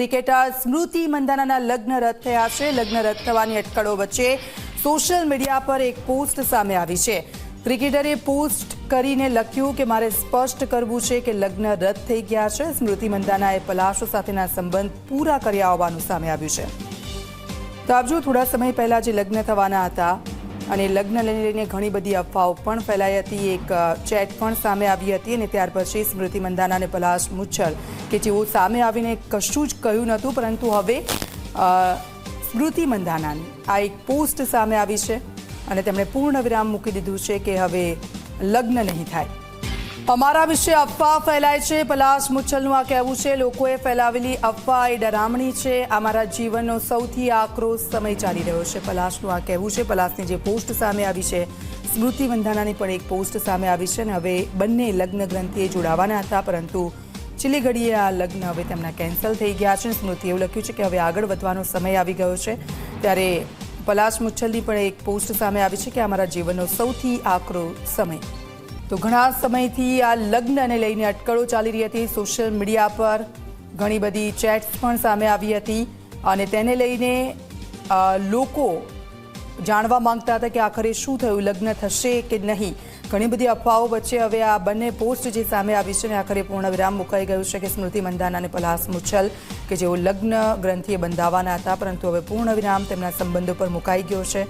Cricketer સ્મૃતિ મંદાનાના લગ્ન રદ થયા છે. લગ્ન રદ થવાની અટકળો વચ્ચે સોશિયલ મીડિયા પર એક પોસ્ટ સામે આવી છે. ક્રિકેટરે પોસ્ટ કરીને લખ્યું કે મારે સ્પષ્ટ કરવું છે કે લગ્ન રદ થઈ ગયા છે. સ્મૃતિ મંદાનાએ પલાશો સાથેના સંબંધ પૂરા કર્યા હોવાનું સામે આવ્યું છે. તો આપજો થોડા સમય પહેલા જે લગ્ન થવાના હતા અને લગ્ન લઈને ઘણી બધી અફવાઓ પણ ફેલાઈ હતી. એક ચેટ પણ સામે આવી હતી અને ત્યાર પછી સ્મૃતિ મંદાના અને પલાશ મુચ્છલ કે જેઓ સામે આવીને કશું જ કહ્યું નહોતું, પરંતુ હવે સ્મૃતિ મંદાનાની આ એક પોસ્ટ સામે આવી છે અને તેમણે પૂર્ણ વિરામ મૂકી દીધું છે કે હવે લગ્ન નહીં થાય. અમારા વિશે અફવા ફેલાય છે. પલાશ મુચ્છલનું આ કહેવું છે, લોકોએ ફેલાવેલી અફવા એ ડરામણી છે. અમારા જીવનનો સૌથી આક્રોશ સમય ચાલી રહ્યો છે. પલાશનું આ કહેવું છે. પલાશની જે પોસ્ટ સામે આવી છે, સ્મૃતિ વંધાનાની પણ એક પોસ્ટ સામે આવી છે અને હવે બંને લગ્ન ગ્રંથિએ જોડાવાના હતા, પરંતુ છેલ્લી ઘડીએ આ લગ્ન હવે તેમના કેન્સલ થઈ ગયા છે. સ્મૃતિ એવું લખ્યું છે કે હવે આગળ વધવાનો સમય આવી ગયો છે. ત્યારે પલાશ મુચ્છલની પણ એક પોસ્ટ સામે આવી છે કે અમારા જીવનનો સૌથી આકરો સમય. તો ઘણા સમયથી આ લગ્નને લઈને અટકળો ચાલી રહી હતી. સોશિયલ મીડિયા પર ઘણી બધી ચેટ્સ પણ સામે આવી હતી અને તેને લઈને લોકો જાણવા માંગતા હતા કે આખરે શું થયું, લગ્ન થશે કે નહીં. ઘણી બધી અફવાઓ વચ્ચે હવે આ બંને પોસ્ટ જે સામે આવી છે ને આખરે પૂર્ણ વિરામ મુકાઈ ગયું છે કે સ્મૃતિ મંદાના અને પલાશ મુચ્છલ કે જેઓ લગ્ન ગ્રંથિએ બંધાવાના હતા, પરંતુ હવે પૂર્ણ વિરામ તેમના સંબંધો પર મુકાઈ ગયો છે.